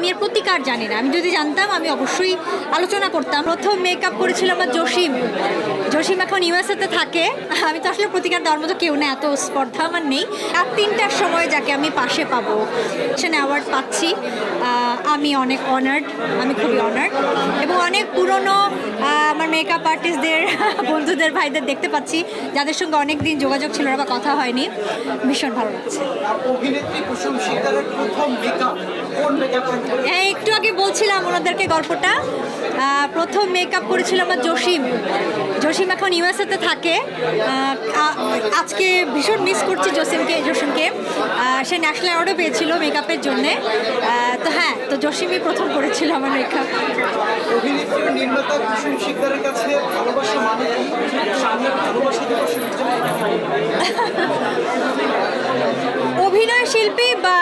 আমি এর প্রতিকার জানি না। আমি যদি জানতাম, আমি অবশ্যই আলোচনা করতাম। প্রথম মেকআপ করেছিল আমার জসিম। জসিম এখন ইউএসএতে থাকে। আমি তো আসলে প্রতিকার দেওয়ার মতো কেউ না, এত স্পর্ধা আমার নেই। রাত তিনটার সময় যাকে আমি পাশে পাবো সেখানে অ্যাওয়ার্ড পাচ্ছি। আমি অনেক অনার্ড আমি খুবই অনার্ড এবং অনেক পুরনো আমার মেকআপ আর্টিস্টদের বন্ধুদের, ভাইদের দেখতে পাচ্ছি। যাদের সঙ্গে অনেক দিন যোগাযোগ ছিল না বা কথা হয়নি। ভীষণ ভালো লাগছে। অভিনেত্রী প্রথম মেকআপ কোন মেকআপ হ্যাঁ একটু আগে বলছিলাম ওনাদেরকে গল্পটা। প্রথম মেকআপ করেছিল আমার জসিম। জসিম এখন ইউএসএতে থাকে। আজকে ভীষণ মিস করছি জসিমকে জসিমকে। সে ন্যাশনাল অ্যাওয়ার্ডও পেয়েছিল মেকআপের জন্যে। তো হ্যাঁ তো জসিমই প্রথম করেছিল আমার মেকআপ ভালোবাসা অভিনয় শিল্পী বা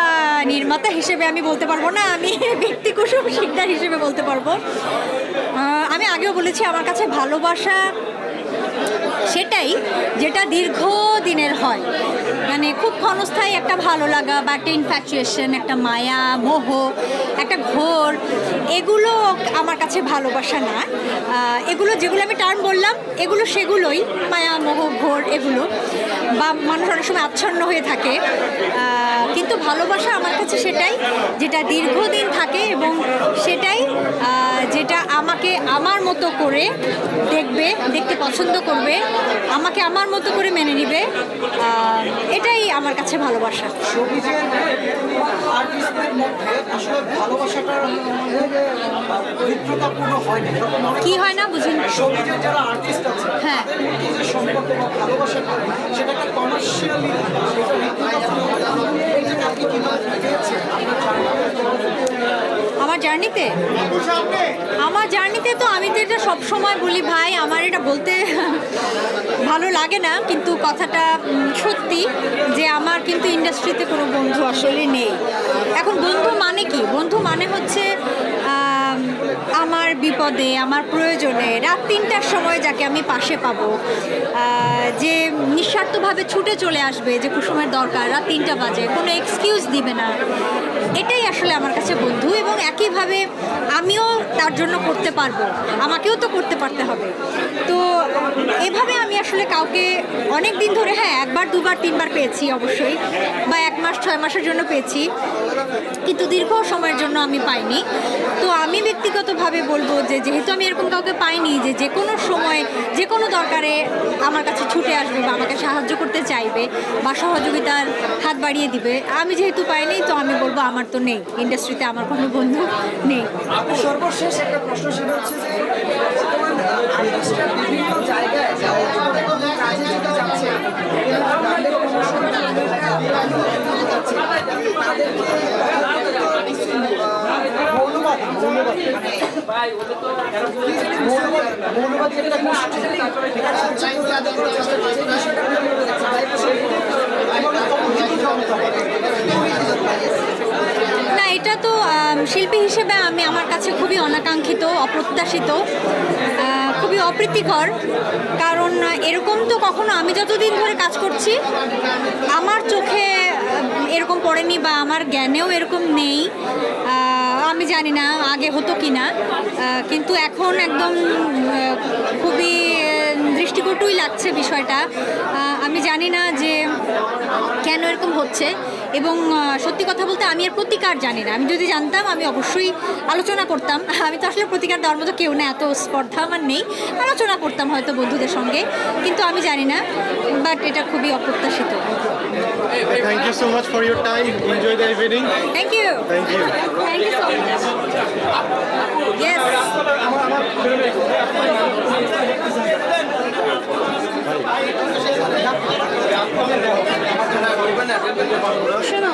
নির্মাতা হিসেবে আমি বলতে পারব না, আমি ব্যক্তি কুসুম শিকদার হিসেবে বলতে পারব। আমি আগেও বলেছি, আমার কাছে ভালোবাসা সেটাই যেটা দীর্ঘ দিনের হয়। মানে খুব ক্ষণস্থায়ী একটা ভালো লাগা বা একটা ইনফ্যাচুয়েশন একটা মায়া, মোহ, একটা ঘোর, এগুলো আমার কাছে ভালোবাসা না। এগুলো যেগুলো আমি টার্ম বললাম, এগুলো সেগুলোই, মায়া, মোহ, ঘোর, এগুলো। বা মানুষ অনেক সময় আচ্ছন্ন হয়ে থাকে। কিন্তু ভালোবাসা আমার কাছে সেটাই, যেটা দীর্ঘদিন থাকে এবং সেটাই আমার মতো করে দেখবে দেখতে পছন্দ করবে আমাকে আমার মতো করে মেনে নিবে এটাই আমার কাছে ভালোবাসা। কি হয় না বুঝুন? হ্যাঁ। সেটাকে কমার্শিয়ালি জার্নিতে? আমার জার্নিতে তো আমি তো এটা সবসময় বলি, ভাই, আমার এটা বলতে ভালো লাগে না। কিন্তু কথাটা সত্যি যে আমার কিন্তু ইন্ডাস্ট্রিতে কোনো বন্ধু আসলে নেই। এখন বন্ধু মানে কি? বন্ধু মানে হচ্ছে আমার বিপদে, আমার প্রয়োজনে, রাত তিনটার সময় যাকে আমি পাশে পাবো। যে নিঃস্বার্থভাবে ছুটে চলে আসবে, যে কুসুমের দরকার, রাত তিনটা বাজে, কোনো এক্সকিউজ দিবে না। এটাই আসলে আমার কাছে বন্ধু এবং একইভাবে আমিও তার জন্য করতে পারব। আমাকেও তো করতে পারতে হবে। তো এভাবে আমি আসলে কাউকে অনেক দিন ধরে হ্যাঁ একবার, দুবার, তিনবার পেয়েছি অবশ্যই, বা এক মাস, ছয় মাসের জন্য পেয়েছি। কিন্তু দীর্ঘ সময়ের জন্য আমি পাইনি। তো আমি ব্যক্তিগতভাবে বলব যে, যেহেতু আমি এরকম কাউকে পাইনি যে যে কোনো সময়, যে কোনো দরকারে আমার কাছে ছুটে আসবে বা আমাকে সাহায্য করতে চাইবে বা সহযোগিতার হাত বাড়িয়ে দিবে, আমি যেহেতু পাইনি, তো আমি বলব আমার তো নেই। ইন্ডাস্ট্রিতে আমার কোনো বন্ধু নেই। সর্বশেষ একটা প্রশ্ন সেটা হচ্ছে যে না, এটা তো শিল্পী হিসেবে আমি আমার কাছে খুবই অনাকাঙ্ক্ষিত, অপ্রত্যাশিত খুবই অপ্রীতিকর। কারণ এরকম তো কখনো আমি যতদিন ধরে কাজ করছি, আমার চোখে এরকম পড়েনি বা আমার জ্ঞানেও এরকম নেই। আমি জানি না আগে হতো কি না কিন্তু এখন একদম খুবই দৃষ্টিকটুই লাগছে বিষয়টা। আমি জানি না যে কেন এরকম হচ্ছে এবং সত্যি কথা বলতে আমি এর প্রতিকার জানি না। আমি যদি জানতাম, আমি অবশ্যই আলোচনা করতাম। আমি তো আসলে প্রতিকার দেওয়ার মতো কেউ না, এত স্পর্ধা আমার নেই। আলোচনা করতাম হয়তো বন্ধুদের সঙ্গে, কিন্তু আমি জানি না, বাট এটা খুবই অপ্রত্যাশিত। you so much for your time. Enjoy the evening. Thank you. Thank you. Thank you so much. Yes. শোনো